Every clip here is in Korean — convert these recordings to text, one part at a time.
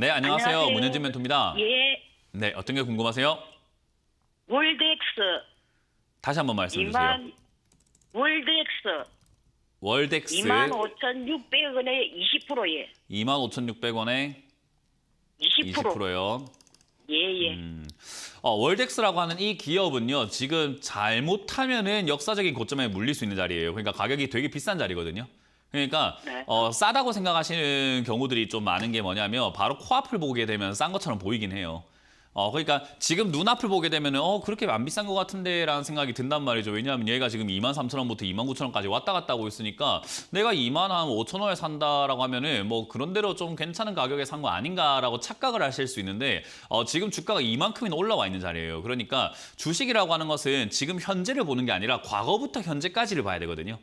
네, 안녕하세요. 안녕하세요. 문현진 멘토입니다. 예, 네, 어떤 게 궁금하세요? 월드엑스 다시 한번 말씀해 주세요. 2만 월드엑스 월덱스 2만 5,600원에 20%예. 25,600원에 20%. 20%요. 예, 예. 음. 어, 월덱스라고 하는 이 기업은요, 지금 잘못하면은 역사적인 고점에 물릴 수 있는 자리예요. 그러니까 가격이 되게 비싼 자리거든요. 그러니까 네. 어, 싸다고 생각하시는 경우들이 좀 많은 게 뭐냐면 바로 코앞을 보게 되면 싼 것처럼 보이긴 해요. 어, 그러니까 지금 눈앞을 보게 되면 어, 그렇게 안 비싼 것 같은데 라는 생각이 든단 말이죠. 왜냐하면 얘가 지금 23,000원부터 29,000원까지 왔다 갔다 하고 있으니까 내가 2만 한 5,000원에 산다라고 하면은 뭐 그런 대로 좀 괜찮은 가격에 산 거 아닌가라고 착각을 하실 수 있는데 어, 지금 주가가 이만큼이나 올라와 있는 자리예요. 그러니까 주식이라고 하는 것은 지금 현재를 보는 게 아니라 과거부터 현재까지를 봐야 되거든요.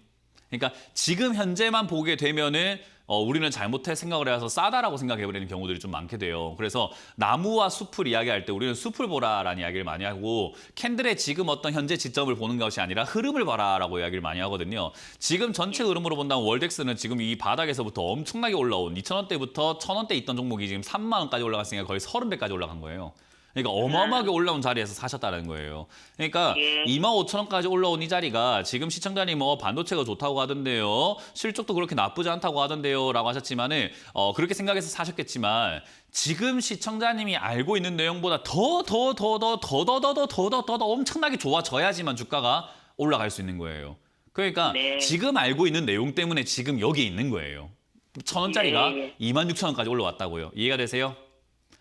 그러니까 지금 현재만 보게 되면은 어, 우리는 잘못해 생각을 해서 싸다라고 생각해버리는 경우들이 좀 많게 돼요. 그래서 나무와 숲을 이야기할 때 우리는 숲을 보라라는 이야기를 많이 하고 캔들의 지금 어떤 현재 지점을 보는 것이 아니라 흐름을 봐라라고 이야기를 많이 하거든요. 지금 전체 흐름으로 본다면 월덱스는 지금 이 바닥에서부터 엄청나게 올라온 2,000원대부터 1,000원대 있던 종목이 지금 3만 원까지 올라갔으니까 거의 30배까지 올라간 거예요. 그러니까 어마어마하게 올라온 자리에서 사셨다는 거예요. 그러니까 예. 2만 5천 원까지 올라온 이 자리가 지금 시청자님 뭐 반도체가 좋다고 하던데요. 실적도 그렇게 나쁘지 않다고 하던데요. 라고 하셨지만은 어, 그렇게 생각해서 사셨겠지만 지금 시청자님이 알고 있는 내용보다 더 더 더 더 더 더 더 더 더 더 더 엄청나게 좋아져야지만 주가가 올라갈 수 있는 거예요. 그러니까 네. 지금 알고 있는 내용 때문에 지금 여기 있는 거예요. 천 원짜리가 예. 2만 6천 원까지 올라왔다고요. 이해가 되세요?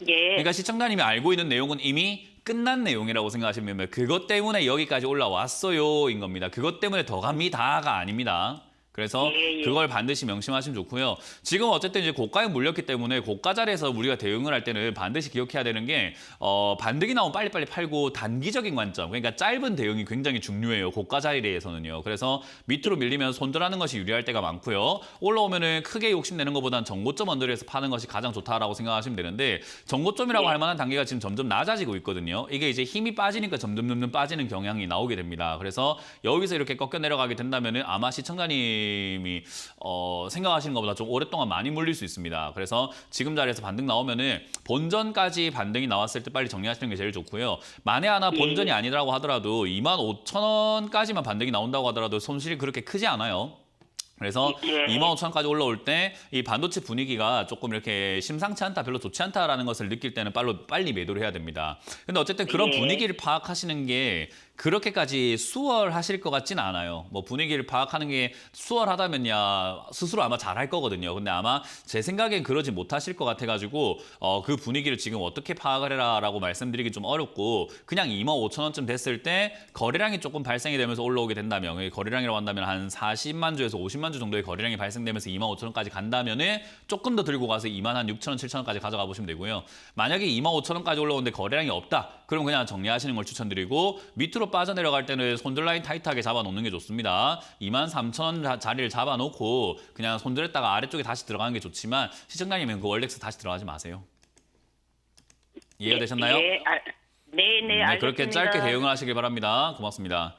예. 그러니까 시청자님이 알고 있는 내용은 이미 끝난 내용이라고 생각하시면. 그것 때문에 여기까지 올라왔어요인 겁니다. 그것 때문에 더 갑니다가 아닙니다. 그래서 예, 예. 그걸 반드시 명심하시면 좋고요. 지금 어쨌든 이제 고가에 물렸기 때문에 고가 자리에서 우리가 대응을 할 때는 반드시 기억해야 되는 게 어, 반등이 나오면 빨리빨리 팔고 단기적인 관점, 그러니까 짧은 대응이 굉장히 중요해요. 고가 자리에서는요. 그래서 밑으로 밀리면 손절하는 것이 유리할 때가 많고요. 올라오면은 크게 욕심내는 것보단 정고점 언저리에서 파는 것이 가장 좋다라고 생각하시면 되는데 정고점이라고 예. 할 만한 단계가 지금 점점 낮아지고 있거든요. 이게 이제 힘이 빠지니까 점점 점점 빠지는 경향이 나오게 됩니다. 그래서 여기서 이렇게 꺾여 내려가게 된다면은 아마 시청자님 이 어, 생각하시는 것보다 좀 오랫동안 많이 물릴 수 있습니다. 그래서 지금 자리에서 반등 나오면은 본전까지 반등이 나왔을 때 빨리 정리하시는 게 제일 좋고요. 만에 하나 본전이 아니라고 하더라도 2만 5천 원까지만 반등이 나온다고 하더라도 손실이 그렇게 크지 않아요. 그래서 예. 2만 5천 원까지 올라올 때 이 반도체 분위기가 조금 이렇게 심상치 않다, 별로 좋지 않다라는 것을 느낄 때는 빨리, 빨리 매도를 해야 됩니다. 근데 어쨌든 그런 예. 분위기를 파악하시는 게 그렇게까지 수월하실 것 같지는 않아요. 뭐 분위기를 파악하는 게 수월하다면야 스스로 아마 잘할 거거든요. 근데 아마 제 생각엔 그러지 못하실 것 같아가지고 어, 그 분위기를 지금 어떻게 파악을 해라라고 말씀드리기 좀 어렵고 그냥 2만 5천 원쯤 됐을 때 거래량이 조금 발생이 되면서 올라오게 된다면 그 거래량이라고 한다면 한 40만 주에서 50만 주 정도의 거래량이 발생되면서 2만 5천 원까지 간다면 은 조금 더 들고 가서 2만 한 6천 원, 7천 원까지 가져가 보시면 되고요. 만약에 2만 5천 원까지 올라오는데 거래량이 없다. 그럼 그냥 정리하시는 걸 추천드리고 밑으로 빠져내려갈 때는 손절 라인 타이트하게 잡아놓는 게 좋습니다. 2만 3천 원 자- 자리를 잡아놓고 그냥 손절했다가 아래쪽에 다시 들어가는 게 좋지만 시청자님은 그 월렉스 다시 들어가지 마세요. 이해가 되셨나요? 예, 알, 네, 네, 네, 알겠습니다. 그렇게 짧게 대응을 하시길 바랍니다. 고맙습니다.